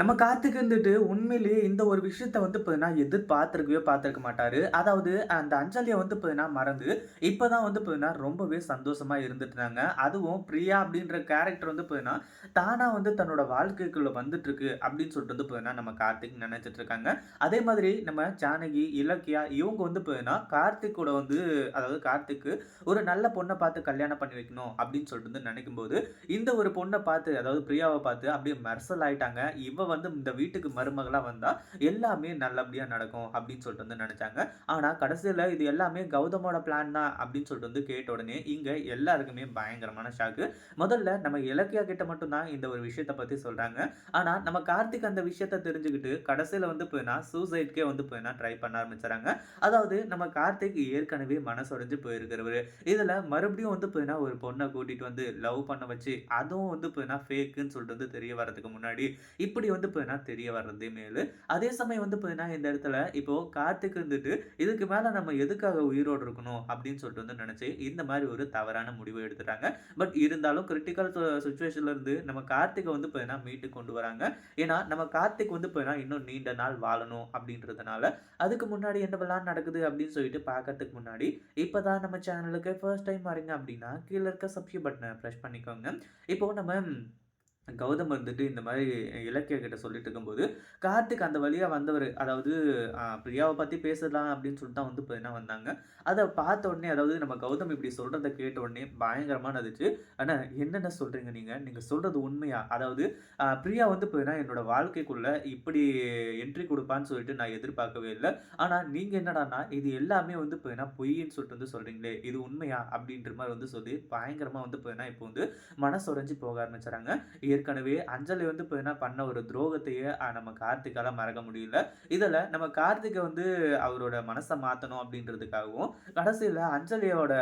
நம்ம காத்துக்கு இருந்துட்டு உண்மையிலேயே இந்த ஒரு விஷயத்த வந்து பார்த்தீங்கன்னா எதிர்பார்த்துருக்கவே பார்த்துருக்க மாட்டாரு. அதாவது அந்த அஞ்சலியை வந்து பார்த்தீங்கன்னா மறந்து இப்போ தான் வந்து பார்த்தீங்கன்னா ரொம்பவே சந்தோஷமாக இருந்துட்டு இருந்தாங்க. அதுவும் பிரியா அப்படின்ற கேரக்டர் வந்து பார்த்தீங்கன்னா தானாக வந்து தன்னோட வாழ்க்கைக்குள்ளே வந்துட்டுருக்கு அப்படின்னு சொல்லிட்டு வந்து பார்த்தீங்கன்னா நம்ம கார்த்திக் நினச்சிட்டு இருக்காங்க. அதே மாதிரி நம்ம ஜானகி இலக்கியா இவங்க வந்து பார்த்தீங்கன்னா கார்த்திக் கூட வந்து அதாவது கார்த்திக்கு ஒரு நல்ல பொண்ணை பார்த்து கல்யாணம் பண்ணி வைக்கணும் அப்படின்னு சொல்லிட்டு வந்து நினைக்கும் போது இந்த ஒரு பொண்ணை பார்த்து அதாவது பிரியாவை பார்த்து அப்படியே மெர்சல் ஆயிட்டாங்க. இவ வந்து இந்த வீட்டுக்கு மருமகளாக வந்தால் எல்லாமே நல்லபடியாக நடக்கும் அப்படின்னு சொல்லிட்டு வந்து நினச்சாங்க. ஆனால் கடைசியில் இது எல்லாமே கௌதமோட பிளான் தான் அப்படின்னு சொல்லிட்டு வந்து கேட்ட உடனே இங்கே எல்லாருக்குமே பயங்கரமான ஷாக்கு முதல்ல நம்ம இலக்கியா கிட்ட மட்டும்தான் இந்த ஒரு விஷயத்த பற்றி சொல்கிறாங்க ஆனால் நம்ம கார்த்திக் அந்த விஷயத்த தெரிஞ்சுக்கிட்டு கடைசியில் வந்து போயினா சூசைட்கே வந்து போயினா ட்ரை பண்ண ஆரம்பிச்சுறாங்க அதாவது நம்ம கார்த்திக் ஏற்கனவே மனசுடைஞ்சு போயிருக்கிறவர். இதில் மறுபடியும் வந்து போயினா ஒரு பொண்ணை கூட்டிகிட்டு வந்து லவ் பண்ண வச்சு அதுவும் வந்து போயினா ஃபேக்குன்னு சொல்லிட்டு வந்து தெரிய வரதுக்கு முன்னாடி இப்படி வந்து போயினா தெரிய வர்றதே மேலு. அதே சமயம் வந்து பார்த்தீங்கன்னா இந்த இடத்துல இப்போ கார்த்திக் இருந்துட்டு இதுக்கு மேலே நம்ம எதுக்காக உயிரோடு இருக்கணும் அப்படின்னு சொல்லிட்டு வந்து நினச்சி இந்த மாதிரி ஒரு தவறான முடிவு எடுத்துட்டாங்க. பட் இருந்தாலும் கிரிட்டிக்கல் சுச்சுவேஷன்ல இருந்து நம்ம கார்த்திகை வந்து பார்த்தீங்கன்னா மீட்டு கொண்டு வராங்க. ஏன்னா நம்ம கார்த்திக் வந்து போயினா இன்னும் நீண்ட நாள் வாழணும் அப்படின்றதுனால அதுக்கு முன்னாடி என்னவெல்லாம் நடக்குது அப்படின்னு சொல்லிட்டு பார்க்கறதுக்கு முன்னாடி இப்போ தான் நம்ம சேனலுக்கு ஃபர்ஸ்ட் டைம் வரீங்க அப்படின்னா கீழே இருக்க சப்ஸ்கிரைப் பட்டனை ப்ரெஸ் பண்ணிக்கோங்க. இப்போ நம்ம கௌதம் வந்துட்டு இந்த மாதிரி இலக்கிய கிட்ட சொல்லிட்டு இருக்கும்போது கார்த்திக் அந்த வழியாக வந்தவர் அதாவது பிரியாவை பற்றி பேசலாம் அப்படின்னு சொல்லிட்டு தான் வந்து இப்போ என்ன வந்தாங்க. அதை பார்த்த உடனே அதாவது நம்ம கௌதம் இப்படி சொல்கிறத கேட்ட உடனே பயங்கரமாக நதிச்சு ஆனால் என்னென்ன சொல்கிறீங்க நீங்கள் நீங்கள் சொல்கிறது உண்மையா? அதாவது பிரியா வந்து இப்போ என்ன வாழ்க்கைக்குள்ளே இப்படி என்ட்ரி கொடுப்பான்னு சொல்லிட்டு நான் எதிர்பார்க்கவே இல்லை. ஆனால் நீங்கள் என்னடான்னா இது எல்லாமே வந்து இப்போ என்ன பொய்ன்னு சொல்லிட்டு வந்து சொல்கிறீங்களே இது உண்மையா? அப்படின்ற மாதிரி வந்து சொல்லி பயங்கரமாக வந்து இப்போ என்ன இப்போ வந்து மனசுரைஞ்சு போக ஆரம்பிச்சுறாங்க. ஏற்கனவே அஞ்சலி வந்து இப்போ என்ன பண்ண ஒரு துரோகத்தையே நம்ம கார்த்திக்கால மறக்க முடியல. இதில் நம்ம கார்த்திகை வந்து அவரோட மனசை மாற்றணும் அப்படின்றதுக்காகவும் கடைசியில் அஞ்சலியோட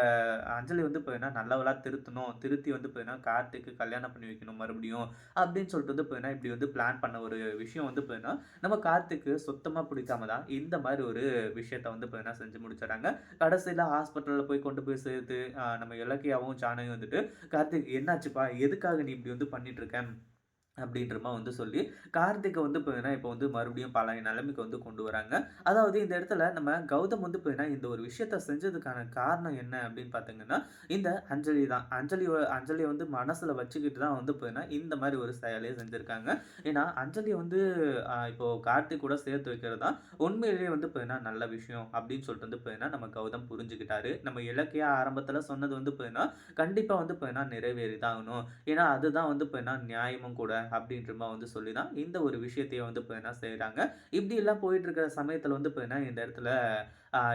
அஞ்சலி வந்து இப்போ என்ன நல்லவளாக திருத்தணும் திருத்தி வந்து இப்போ என்ன கார்த்திக்கு கல்யாணம் பண்ணி வைக்கணும் மறுபடியும் அப்படின்னு சொல்லிட்டு வந்து இப்போ என்ன இப்படி வந்து பிளான் பண்ண ஒரு விஷயம் வந்து இப்போ என்ன நம்ம கார்த்திக்கு சுத்தமாக பிடிக்காம தான் இந்த மாதிரி ஒரு விஷயத்த வந்து இப்போ என்ன செஞ்சு முடிச்சிடறாங்க. கடைசியில் ஹாஸ்பிட்டலில் போய் கொண்டு போய் சேர்த்து நம்ம இலக்கியாவும் சாணையும் வந்துட்டு கார்த்திக் என்னாச்சுப்பா? எதுக்காக நீ இப்படி வந்து பண்ணிட்டு இருக்க? அப்படின்ற அப்படின்றமா வந்து சொல்லி கார்த்திகை வந்து போயினா இப்போ வந்து மறுபடியும் பழைய நிலைமைக்கு வந்து கொண்டு வராங்க. அதாவது இந்த இடத்துல நம்ம கௌதம் வந்து போயினா இந்த ஒரு விஷயத்த செஞ்சதுக்கான காரணம் என்ன அப்படின்னு பார்த்தீங்கன்னா இந்த அஞ்சலி தான். அஞ்சலி அஞ்சலியை வந்து மனசில் வச்சுக்கிட்டு தான் வந்து போயினா இந்த மாதிரி ஒரு செயலையே செஞ்சுருக்காங்க. ஏன்னா அஞ்சலியை வந்து இப்போது கார்த்திக் கூட சேர்த்து வைக்கிறது தான். உண்மையிலேயே வந்து போயினா நல்ல விஷயம் அப்படின்னு சொல்லிட்டு வந்து போயினா நம்ம கௌதம் புரிஞ்சுக்கிட்டாரு. நம்ம இலக்கிய ஆரம்பத்தில் சொன்னது வந்து போயினா கண்டிப்பாக வந்து போயினா நிறைவேறி தான் ஆகணும். ஏன்னா அதுதான் வந்து போயினா நியாயமும் கூட. அப்படின்றமா வந்து சொல்லி தான் இந்த ஒரு விஷயத்தையே வந்து இப்போ என்ன செய்கிறாங்க இப்படி எல்லாம் போயிட்டு இருக்கிற சமயத்தில் வந்து இப்போ என்ன இந்த இடத்துல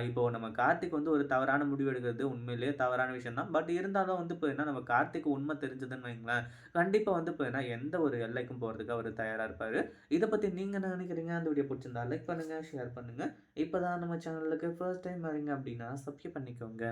இப்போ நம்ம கார்த்திக் வந்து ஒரு தவறான முடிவு எடுக்கிறது உண்மையிலேயே தவறான விஷயம் தான் பட் இருந்தாலும் வந்து இப்போ என்ன நம்ம கார்த்திக் உண்மை தெரிஞ்சதுன்னு வைங்களேன் கண்டிப்பாக வந்து இப்போ என்ன எந்த ஒரு எல்லைக்கும் போகிறதுக்கு அவர் தயாராக இருப்பார். இதை பற்றி நீங்கள் என்ன நினைக்கிறீங்க? அந்த வீடியோ பிடிச்சிருந்தா லைக் பண்ணுங்கள் ஷேர் பண்ணுங்கள் இப்போ தான் நம்ம சேனலுக்கு ஃபர்ஸ்ட் டைம் வரீங்க அப்படின்னா சப்ஸ்கிரைப் பண்ணிக்கோங்க.